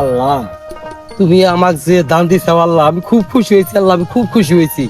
আল্লাহ, তুমি আমাকে যে দান দিছো আল্লাহ, আমি খুব খুশি হয়েছি আল্লাহ, আমি খুব খুশি হয়েছি।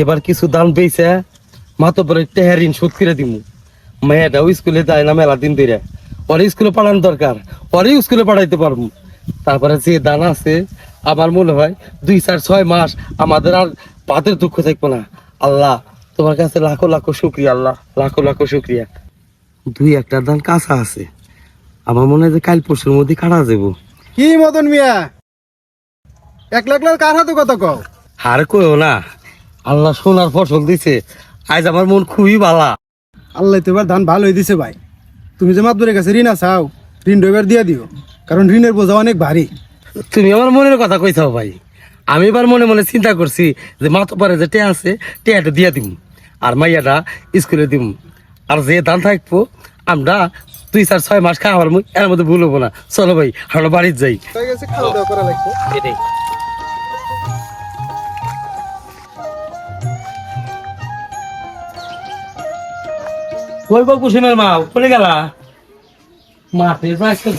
এবার কিছু দান পেয়েছে মাতো পরে টেহারিন শোধ করে দিব মেয়েটাও স্কুলে যায় না মেলা দিন ধরে। ওরে স্কুলে পাঠানো দরকার ওরে স্কুলে পাঠাইতে পারব। তারপরে যে দান আছে, আমার মনে হয় দুই, চার, ছয় মাস আমাদের আর পাতের দুঃখ থাকব না। আল্লাহ, তোমার কাছে লাখো লাখো শুক্রিয়া আল্লাহ, লাখো লাখো শুক্রিয়া। দুই, একটা দান কাঁচা আছে। আমার মনে হয় যে কাল পরশুর মধ্যে কাটা যাব। কি মদন মিয়া? এক লাখ লাখ কার হাতে কত কও? আর কইও না আল্লাহ সোনার ফসল দিছে আজ আমার মন খুবই ভালা। আল্লাহ তো এবার ধান ভালোই দিছে ভাই। তুমি যে মাতবরের কাছে ঋণ আসাও ঋণ এবার দিয়ে দিও কারণ ঋণের বোঝা অনেক ভারী। তুমি আমার মনের কথা কইছাও ভাই। আমি এবার মনে মনে চিন্তা করছি যে মাথা পারে যে টে আছে টেয়াটা দিয়ে দিব আর মাইয়াটা স্কুলে দিব আর যে ধান থাকব আমরা দুই চার ছয় মাস খাওয়ার মুই এর মধ্যে ভুল হব না। চলো ভাই, আমরা বাড়ির যাই। কই গেলা?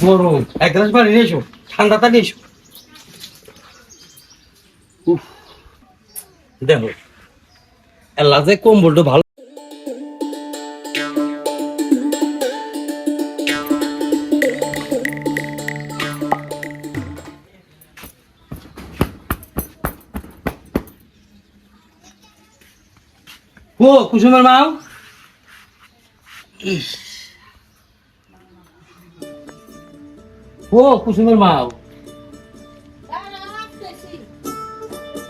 গরম। ঠান্ডাটা নিয়ে দেখো, এলা যে কম্বলটা ভালো ও কুসুমের মাও। ও কুসুমের মাও।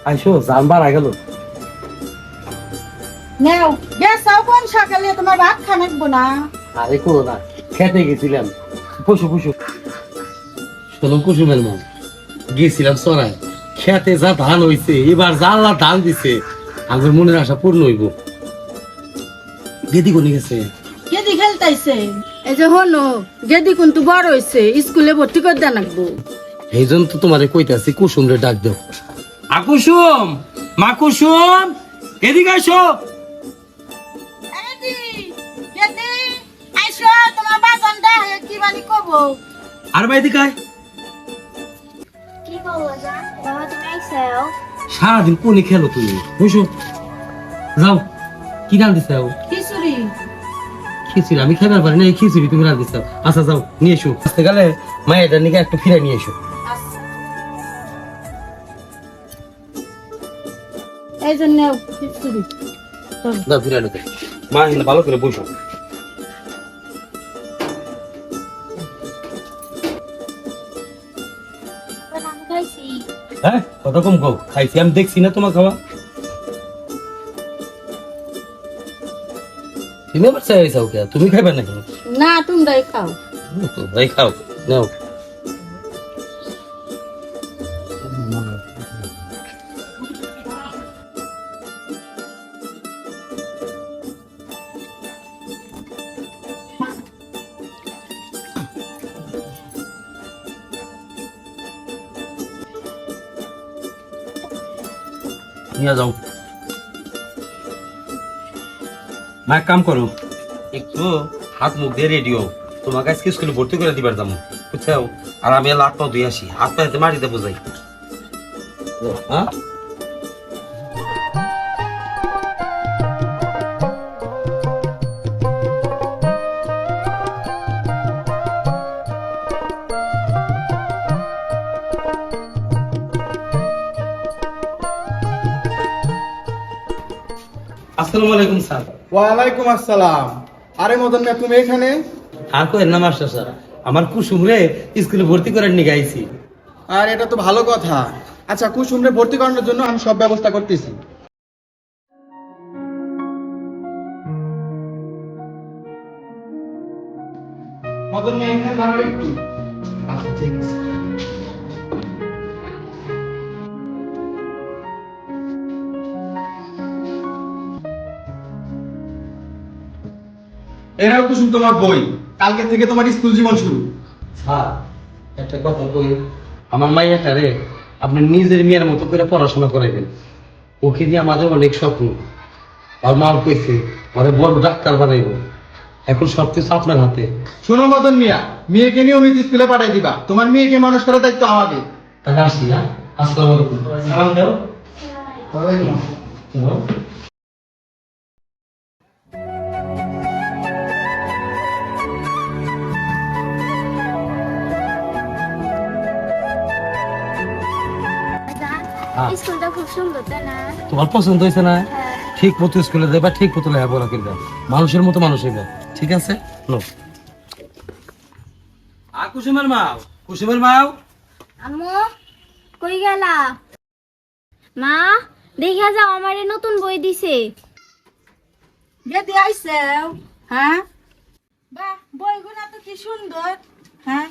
আইসো জান বাড়া গেল নেও গেছাও কোন সকালে তোমার ভাত খানাকবো না। আরে করো না খেতে গেছিলাম। পশু পশু শোনো কুসুমের মা গেছিলাম সরাই খেতে যা ধান হইছে এবার যা আল্লাহ ধান দিছে আমার মনের আশা পূর্ণ হইব। দিদি কোনে গেছে? গেদি খেলতাইছে। এই যে হনো গেদি কিন্তু বড় হইছে স্কুলে ভর্তি করে দেন রাখব এই জন্য তো তোমারে কইতাছি কুসুম রে ডাক দাও। আকুসুম মা কুসুম! এদিকে আসো গেদি! আইসো তোমার বাজানটা কি বানি কব? আর ভাই এদিকে আয়। কি করব যা বাবা তুমি আইসাও? সারাদিন কোনে খেলো তুমি? বুঝো যাও। কি দিছাও? খিচুড়ি। খিচুড়ি আমি খাবার পারি না এই খিচুড়ি তুমি দিছাও। আচ্ছা যাও নিয়ে এসো। আসতে গেলে মায়ের নিকে একটু ফিরে নিয়ে এসো। এই যে খিচুড়ি। দাও ফিরে আনো মা এখানে ভালো করে বসো। হ্যাঁ কত কম খাও খাইছি আমি দেখছি না তোমার খাওয়া। তুমি আবার চাই চাও কে তুমি খাইবে নাকি না তোমরাই খাও ভাই খাও নাও নিয়ে যাও মা এক কাম করো। একটু হাত মুখ দিয়ে রেডিও তোমাকে আজকে স্কুলে ভর্তি করে দিবার যাব বুঝছ আর আমি লাট পাও দিয়ে আসি, হাত পা হাতে মাটিতে বোঝাই। হ্যাঁ? আসসালামু আলাইকুম স্যার। ওয়ালাইকুম আসসালাম। আরে মদন মিয়া তুমি এখানে? আর কই না মাস্টার স্যার। আমার কুসুম রে স্কুলে ভর্তি করার নিয়ে গাইছি আর এটা তো ভালো কথা। আচ্ছা কুসুমরে ভর্তি করানোর জন্য আমি সব ব্যবস্থা করতেছি। মদন মিয়া এখানে দাঁড়াও একটু। আচ্ছা ঠিক আছে। এরাও কুসুম তোমার বই। কালকে থেকে তোমার স্কুল জীবন শুরু। স্যার একটা কথা কই আমার মাইয়াটা রে আপনি নিজের মেয়ের মতো করে পড়াশোনা করাইবেন। ওকে দিয়ে আমাদের অনেক স্বপ্ন। আর মা কইছে ওরে বড় ডাক্তার বানাইব। এখন সবকিছু আপনার হাতে। শোনো মদন মিয়া মেয়েকে নিয়ে অমিত স্কুলে পাঠাই দিবা। তোমার মেয়েকে মানুষ করার দায়িত্ব আমাদের। তাহলে আসি না আসসালামু আলাইকুম। সালাম দাও স্কুলটা খুব সুন্দর তাই না? তোমার পছন্দ হয়েছে না? হ্যাঁ। ঠিক মতো স্কুলে দেবা ঠিক মতো লেখাপড়া করবে। মানুষের মতো মানুষ হইবে। ঠিক আছে? নো। আ কুসুমের মাও? কুসুমের মাও? আম্মু কই গেলা? মা দেখা যাও আমারে নতুন বই দিছে। গেদি আইছে হ্যাঁ? বাহ বইগুলা তো কি সুন্দর হ্যাঁ?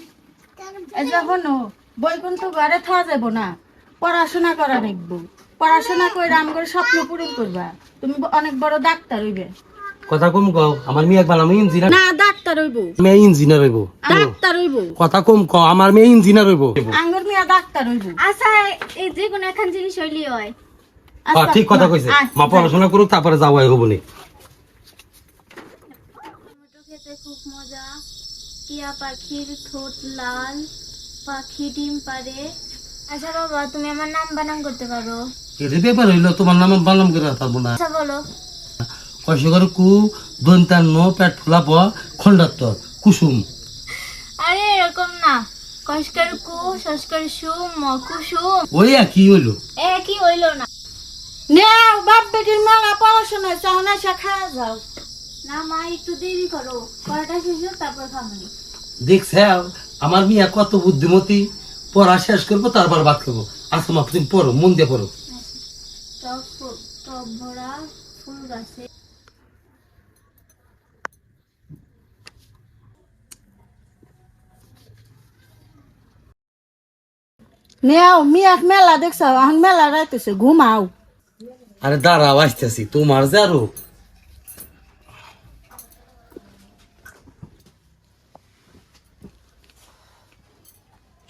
এই যে হনো বইগুন তো ঘরে থা যাব না। পড়াশোনা করা দেখব। পড়াশোনা করে আম করে স্বপ্ন পূরণ করবা। তুমি অনেক বড় ডাক্তার হইবে। কথা কম কও আমার মেয়ে একবার আমি ইঞ্জিনিয়ার না ডাক্তার হইব। মেয়ে ইঞ্জিনিয়ার হইব। ডাক্তার হইব। কথা কম ক আমার মেয়ে ইঞ্জিনিয়ার হইব। আঙ্গুর মিয়া ডাক্তার হইব। আচ্ছা এই যে কোনো এখন জিনিস হইলি হয়। হ্যাঁ, ঠিক কথা কইছে। মা পড়াশোনা করুক তারপরে যাওয়াই হব নি। টমেটো খেতে খুব মজা। টিয়া পাখির ঠোঁট লাল। পাখি ডিম পারে আচ্ছা বাবা তুমি আমার নাম বানান করতে পারো। এটা ব্যাপার হইল তোমার নাম বানাম করে পারব না আচ্ছা বলো। কয়শো কু দন্তান্ন পেট ফুলা কুসুম। আরে এরকম না। কষ্কর কু সস্কর সু ম কুসুম ওই একই হইল। এ কি হইল না। নেও বাপ বেটির মেলা পড়াশোনা চাও না শেখা যাও। না মা একটু দেরি করো। পড়াটা শেষ হোক তারপর দেখছে আমার মিয়া কত বুদ্ধিমতী। পড়া শেষ করব তারপর ভাত খাব আচ্ছা মা তুমি পড়ো মন দিয়ে পড়ো টপ টপ ভরা ফুল গাছে নেও মিয়াক মেলা দেখছ এখন মেলা রাইতেছে ঘুমাও আরে দাঁড়াও আসতেছি তোমার যে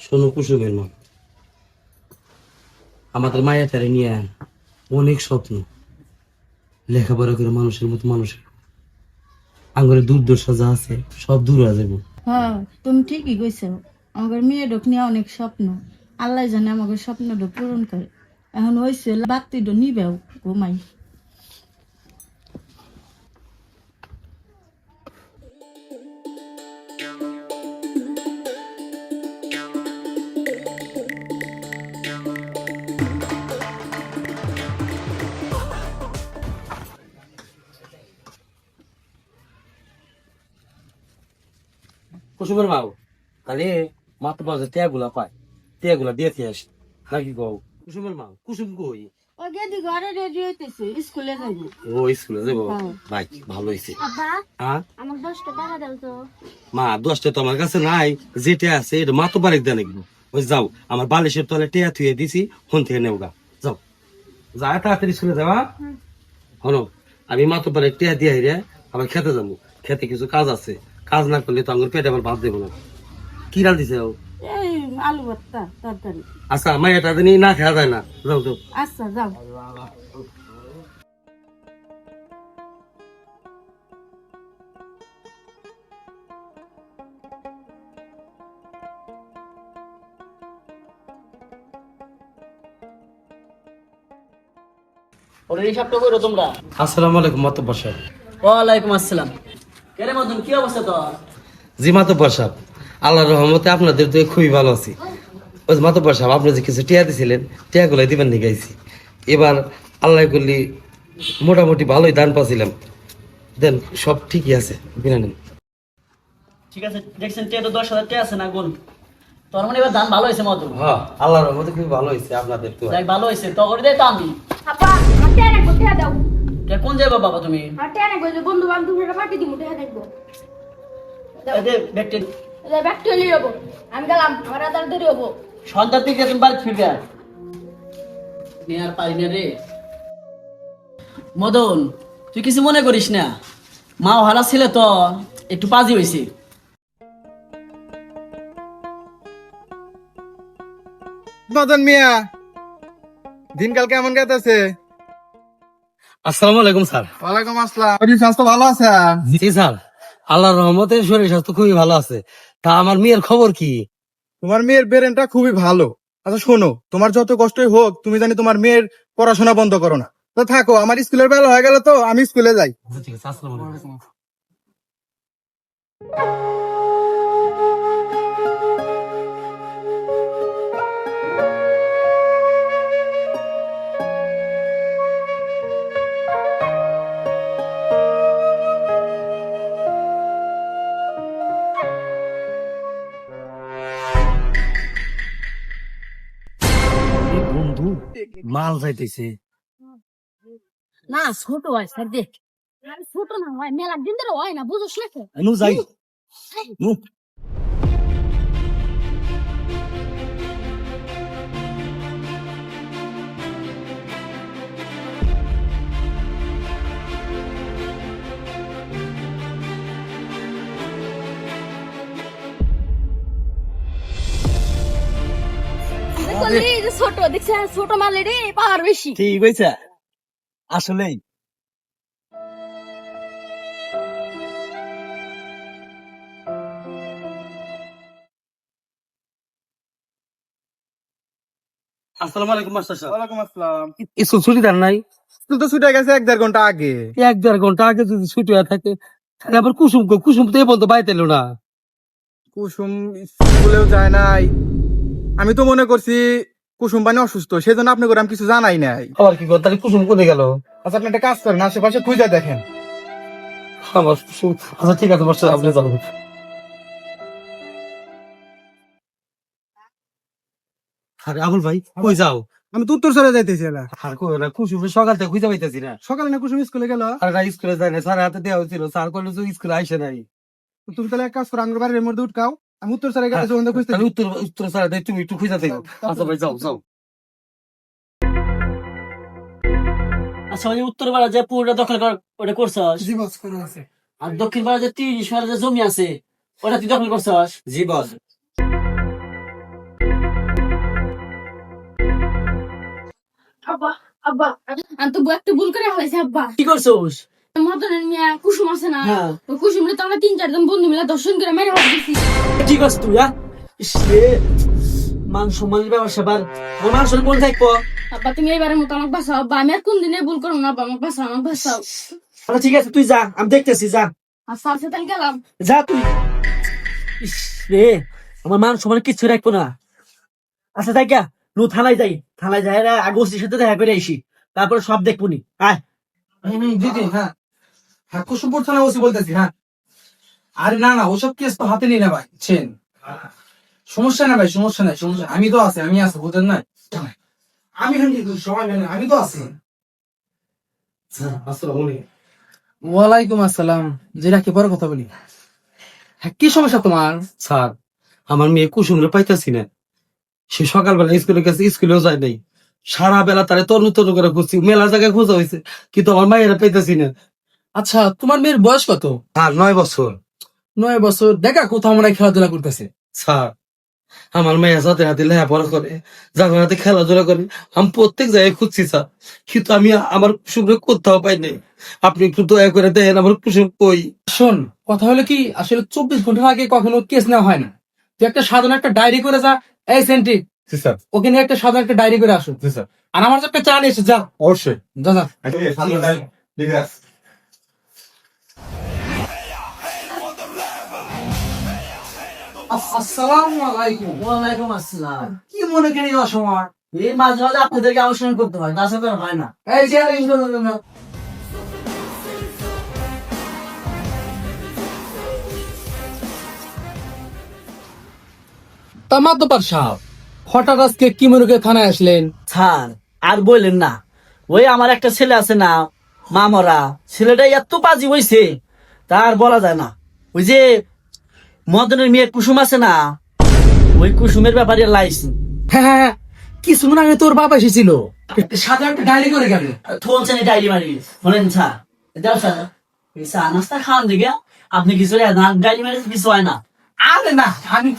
শোনো কুসুমের মা। আমাদের মায়াটারে নিয়ে অনেক স্বপ্ন। লেখাপড়া করে মানুষের মতো মানুষের। আঙ্গরে দুর্দশা যা আছে, সব দূর হয়ে যাব হ্যাঁ তুমি ঠিকই কইছো। আমার মেয়ে ডোক নিয়ে অনেক স্বপ্ন। আল্লাহ জানে আমাকে স্বপ্নটা পূরণ করে। এখন হয়েছে বাতিটা নিবেও ঘুমাই। কুসুমের মাও। তাহলে মাত্র বাজে ত্যাগুলা পায়। ত্যাগুলা দিয়ে আসি। নাকি গো কুসুমের মা কুসুম কই? ও গেদি ঘরে রেডি হইতেছে স্কুলে যাইব। ও স্কুলে যাব হ্যাঁ। ভাই ভালো হয়েছে আব্বা হ্যাঁ? আমার দশটা টাকা দাও তো। মা দশটা তো আমার কাছে নাই। যেটা আছে এটা মা তো বাড়ি দেন একটু ওই যাও আমার বালিশের তলে টেয়া থুয়ে দিছি ফোন থেকে নেও গা। যাও। যা তাড়াতাড়ি স্কুলে যাওয়া হলো আমি মা তো বাড়ি টেয়া দিয়ে রে আবার খেতে যাব। খেতে কিছু কাজ আছে। কাজ না করলে তো আমার পেটে আবার ভাত দেবো না। কি রাল দিছে ও? এই আলু ভর্তা তরকারি। আচ্ছা এটা দিনই না খাওয়া যায় না যাও যাও আচ্ছা যাও। ওর হিসাবটা করো তোমরা? আসসালামু আলাইকুম মাতব্বর সাহেব। ওয়ালাইকুম আসসালাম। মতন কি অবস্থা তোর? জি মাতব্বর সাহেব আল্লাহর রহমতে আপনাদের তো খুবই ভালো আছি। ওই মাতব্বর সাহেব আপনি যে কিছু টিয়া দিছিলেন টিয়াগুলো দিবেন নি গাইছি। এবার আল্লাহ করলি মোটামুটি ভালোই দান পাচ্ছিলাম দেন সব ঠিকই আছে বিনা নেন ঠিক আছে দেখছেন টিয়া তো দশ হাজার টিয়া আছে না গুণ। তোর মানে এবার দান ভালো হয়েছে মতন হ্যাঁ আল্লাহর রহমতে খুবই ভালো হয়েছে আপনাদের তো। ভালো হয়েছে তো করে দে তো আমি। টাকা দাও। কোন যাবে বাবা তুমি? যে বন্ধু বান্ধবরা দিব টাকা দেখব। এই যাব। আমি গেলাম আমার আদার দেরি হব। সন্ধ্যার দিকে তুমি বাড়ি ফিরবে আর? নিয়ে আর পারি না রে। মদন তুই কিছু মনে করিস না। মাও হারা ছেলে তো একটু পাজি হয়েছে মদন মিয়া দিনকাল কেমন কাটতেছে আসসালামু আলাইকুম স্যার। ওয়ালাইকুম আসসালাম। শরীর স্বাস্থ্য ভালো আছে জি স্যার। আল্লাহর রহমতে শরীর স্বাস্থ্য খুবই ভালো আছে। তা আমার মেয়ের খবর কি? তোমার মেয়ের ব্রেনটা খুবই ভালো। আচ্ছা শোনো তোমার যত কষ্টই হোক তুমি জানি তোমার মেয়ের পড়াশোনা বন্ধ করো না। তো থাকো আমার স্কুলের বেলা হয়ে গেল তো আমি স্কুলে যাই। ঠিক আছে আসসালামু আলাইকুম। মাল যাইতেছে। না ছোট হয় স্যার দেখ। ছোট না হয় মেলা দিন ধরে হয় না বুঝোস না নু যাই। নু। যে ছোট দেখছি ছোট মালে রে পাওয়ার বেশি। ঠিক হয়েছে আসলেই। আসসালামু আলাইকুম মাস্টার সাহেব। ওয়ালাইকুম আসসালাম। স্কুল ছুটি দেন নাই? স্কুল তো ছুটে গেছে এক দেড় ঘণ্টা আগে। এক দেড় ঘণ্টা আগে যদি ছুটি হয়ে থাকে তাহলে আবার কুসুম কুসুম তো এই পর্যন্ত বাইতে এলো না। কুসুম স্কুলেও যায় নাই। আমি তো মনে করছি কুসুম বানি অসুস্থ সেজন্য আপনি করে আমি কিছু জানাই নাই। আবার কি কথা তাহলে কুসুম কোথায় গেল? আচ্ছা আপনি একটা কাজ করেন আশেপাশে খুঁজে দেখেন। আমার কুসুম আচ্ছা ঠিক আছে মাস্টার আপনি যাবেন আরে আবুল ভাই কই যাও? আমি তো উত্তর চলে যাইতেছি। আর কই না কুসুম সকাল থেকে খুঁজে পাইতেছি না। সকালে না কুসুম স্কুলে গেল? আর না স্কুলে যায় না স্যার হাতে দেওয়া হয়েছিল। স্যার কইলো যে স্কুলে আইসে নাই। তুমি তাহলে এক কাজ করো আমার বাড়ির মধ্যে উঠকাও। আমি উত্তর চলে গেলে যখন খুঁজতে তাহলে উত্তর উত্তর স্যার দেয় তুমি একটু খুঁজে দেখো। আচ্ছা ভাই যাও যাও। আচ্ছা ওই উত্তর পাড়া যে পুরোটা দখল কর ওটা করছস? জি বস করে আছে। আর দক্ষিণ পাড়া যে তিরিশ পাড়া যে জমি আছে ওটা তুই দখল করছস? জি বস আব্বা আব্বা আমি তো একটু ভুল করে ফেলেছি আব্বা। কি করছস? মদনের মিয়া কুসুম আছে না? হ্যাঁ। ওই কুসুমরে তো আমরা তিন চারজন বন্ধু মিলে দর্শন করে মেরে হাত দিছি। কি তুই হ্যাঁ? মান সম্মানের ব্যবসা বার আমার সম্মান কোন থাকব? আব্বা তুমি এবারের মতো আমাকে বাঁচাও। আব্বা আমি আর কোন দিনে ভুল করব না আব্বা আমাকে বাঁচাও আমাকে বাঁচাও। আচ্ছা ঠিক আছে তুই যা আমি দেখতেছি যা। সাথে গেলাম। যা তুই। ইস রে আমার মান সম্মান কিচ্ছু রাখব না। আচ্ছা তাই কে নু থানায় যাই। থানায় যাই রে আগে ওসির সাথে দেখা করে আইসি। তারপরে সব দেখব নি। আয়। দিদি হ্যাঁ। হ্যাঁ কুসুমপুর থানা ওসি বলতেছি হ্যাঁ। আরে না না ওসব কেস তো হাতে নিই না ভাই চেন। সমস্যা না ভাই সমস্যা নাই সমস্যা আমি তো আছি আমি আছি বুঝেন না আমি কিন্তু সময় নেই আমি তো আছি। ওয়ালাইকুম আসসালাম। যেটা কি বড় কথা বলি? হ্যাঁ কি সমস্যা তোমার? স্যার আমার মেয়ে কুসুমরে পাইতেছি না। সে সকালবেলা স্কুলে গেছে স্কুলেও যায় নাই। সারা বেলা তারে তরু তরু করে খুঁজছি মেলা জায়গায় খোঁজা হয়েছে কিন্তু আমার মায়েরা পাইতেছি না। আচ্ছা তোমার মেয়ের বয়স কত? আর নয় বছর। নয় বছর। দেখা কোথাও মনে হয় খেলাধুলা করতেছে। স্যার আমার মেয়ে হাতে হাতে লেখাপড়া করে। যার হাতে খেলাধুলা করে। আমি প্রত্যেক জায়গায় খুঁজছি স্যার। কিন্তু আমি আমার কুসুমরে কোথাও পাই নাই। আপনি একটু দয়া করে দেখেন আমার কুসুম কই। শোন কথা হলো কি আসলে চব্বিশ ঘণ্টা আগে কখনো কেস নেওয়া হয় না। তুই একটা সাধারণ একটা ডায়েরি করে যা। এই সেন্টি স্যার। ওকে নিয়ে একটা সাধারণ একটা ডায়েরি করে আসো। স্যার। আর আমার একটা চা নিয়ে এসে যা। অবশ্যই। যা যা। আসসালামু আলাইকুম। ওয়ালাইকুম আসসালাম। কি মনে করি অসময় এই মাঝে মাঝে আপনাদেরকে আলোচনা করতে হয় তাছাড়া হয় না। এই যে তা সাহেব হঠাৎ আজকে কি মনে করে থানায় আসলেন? স্যার আর বললেন না। ওই আমার একটা ছেলে আছে না মামরা ছেলেটা এত বাজি হইছে তার বলা যায় না। ওই যে মদনের মেয়ে কুসুম আছে না? ওই কুসুমের ব্যাপারে লাইছি। হ্যাঁ হ্যাঁ হ্যাঁ। আগে তোর বাবা এসেছিল। সাধারণ ডায়েরি করে গেল। থলছেন মারি। বলেন স্যার। যাও স্যার। চা নাস্তা খাওয়ান দিকে। আপনি কিছু মারি কিছু হয় না। আরে না আমি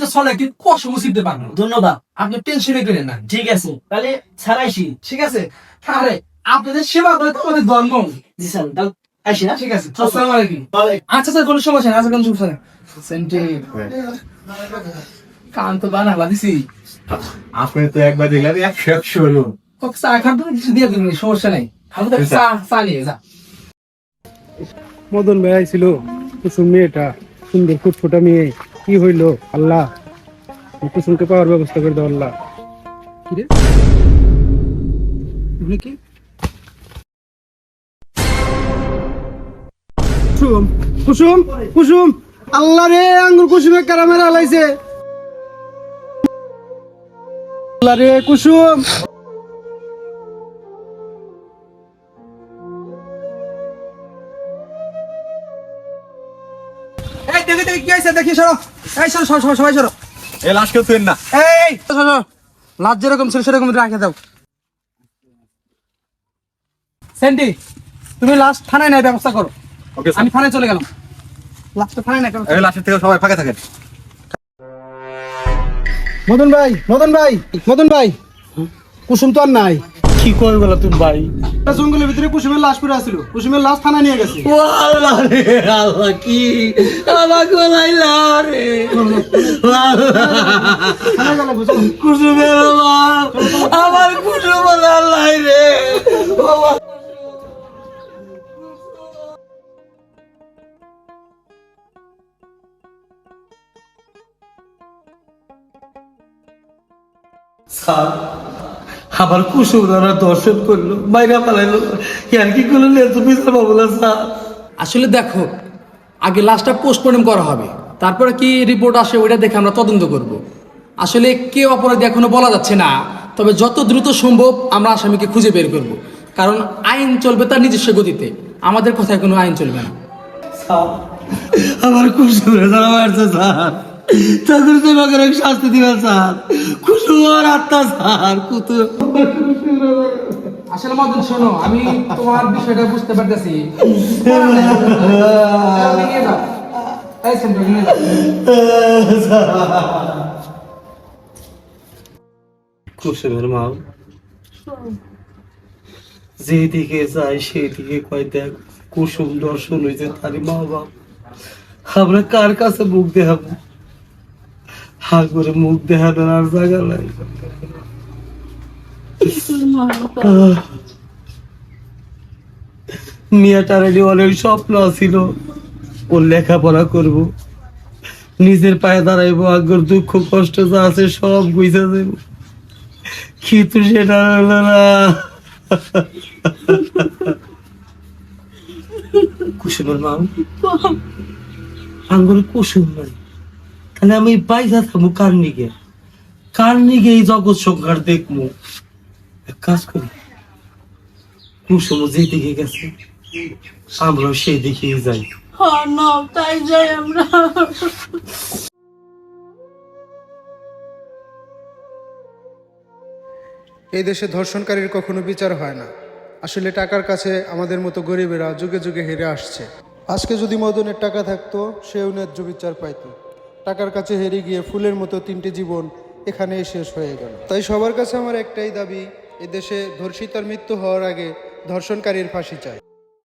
তো চলে কিন্তু কষ্ট বুঝতে পারব ধন্যবাদ। আপনি টেনশনে করেন না। ঠিক আছে তাহলে ছাড়াইছি ঠিক আছে। আরে আপনাদের সেবা করে তো আমাদের ধর্ম। জি স্যার। তাহলে আসি না? ঠিক আছে। আসসালামু আলাইকুম। আচ্ছা স্যার কোনো সমস্যা নেই। আচ্ছা কোনো সমস্যা নেই। কান তো বানালা দিছি আপনি তো একবার দেখলেন একশো একশো হলো কক চা খান তো কিছু দিয়ে দিবি সমস্যা নেই। আমি তো চা চা নিয়ে যা। মদন ভাই ছিল কুসুম মেয়েটা সুন্দর ফুটফুটা মেয়ে। কি হইল? আল্লাহ। কুসুমকে পাওয়ার ব্যবস্থা করে দাও আল্লাহ। কিরে এগুলো কি? কুসুম কুসুম কুসুম। আল্লাহ রে আঙ্গুর কুসুমে কারামের আলাইছে। আল্লাহ রে কুসুম। এই দেখি দেখি কি হয়েছে? দেখি সরো। এই সরো সবাই সরো। এ লাশ কেউ তুই না। এই সরো লাজ যেরকম ছিল সেরকম রাখে দাও। সেন্টি তুমি লাস্ট থানায় নেয় ব্যবস্থা করো। ওকে আমি থানায় চলে গেলাম। লাশের থেকে সবাই ফাঁকা থাকেন। মদন ভাই মদন ভাই মদন ভাই। কুসুম তো আর নাই। কি কয় বলা তুমি ভাই? জঙ্গলের ভিতরে কুসুমের লাশ পড়ে আছিল। কুসুমের লাশ থানা নিয়ে গেছে। ও আল্লাহ রে আল্লাহ কি? আমাকে বলাইলা রে। কুসুমের বাবা, স্যার। আবার কুসুম ওরা দর্শন করল বাইরে পালাইলো আর কি করল তুমি পাবো না স্যার। আসলে দেখো আগে লাস্টটা পোস্টমর্টম করা হবে। তারপরে কি রিপোর্ট আসে ওইটা দেখে আমরা তদন্ত করব। আসলে কে অপরাধী এখনও বলা যাচ্ছে না তবে যত দ্রুত সম্ভব আমরা আসামিকে খুঁজে বের করব। কারণ আইন চলবে তার নিজস্ব গতিতে। আমাদের কথায় কোনো আইন চলবে না। স্যার আমার মারছে স্যার। তাদের তো আমাকে এক শাস্তি দিবেন স্যার। আত্মা স্যার কুতু আসলে মদন শোনো আমি তোমার বিষয়টা বুঝতে পারতেছি। কুসুমের মা। যেদিকে যায় সেদিকে কয় দেখ কুসুম দর্শন হয়েছে তারই মা বাপ আমরা কার কাছে মুখ দেখাবো? হা করে মুখ দেখানোর আর জায়গা নাই। মিয়াটার অনেক স্বপ্ন ছিল ওর লেখাপড়া করব। নিজের পায়ে দাঁড়াইবো আগর দুঃখ কষ্ট যা আছে সব গুইসা দেব। কিন্তু সেটা হলো না। কুসুমের মা। আঙ্গুল কুসুম নাই। তাহলে আমি বাইজা থাকব কার নিগে? কার নিগে এই জগৎ সংখ্যার দেখব? এক কাজ করি। কুসুম যেদিকে গেছে আমরাও সেই দিকে যাই। হ্যাঁ তাই যাই আমরা। এই দেশে ধর্ষণকারীর কখনো বিচার হয় না। আসলে টাকার কাছে আমাদের মতো গরিবেরা যুগে যুগে হেরে আসছে। আজকে যদি মদনের টাকা থাকতো সেও ন্যায্য বিচার পাইতো। টাকার কাছে হেরে গিয়ে ফুলের মতো তিনটি জীবন এখানেই শেষ হয়ে গেল। তাই সবার কাছে আমার একটাই দাবি এদেশে ধর্ষিতার মৃত্যু হওয়ার আগে ধর্ষণকারীর ফাঁসি চাই।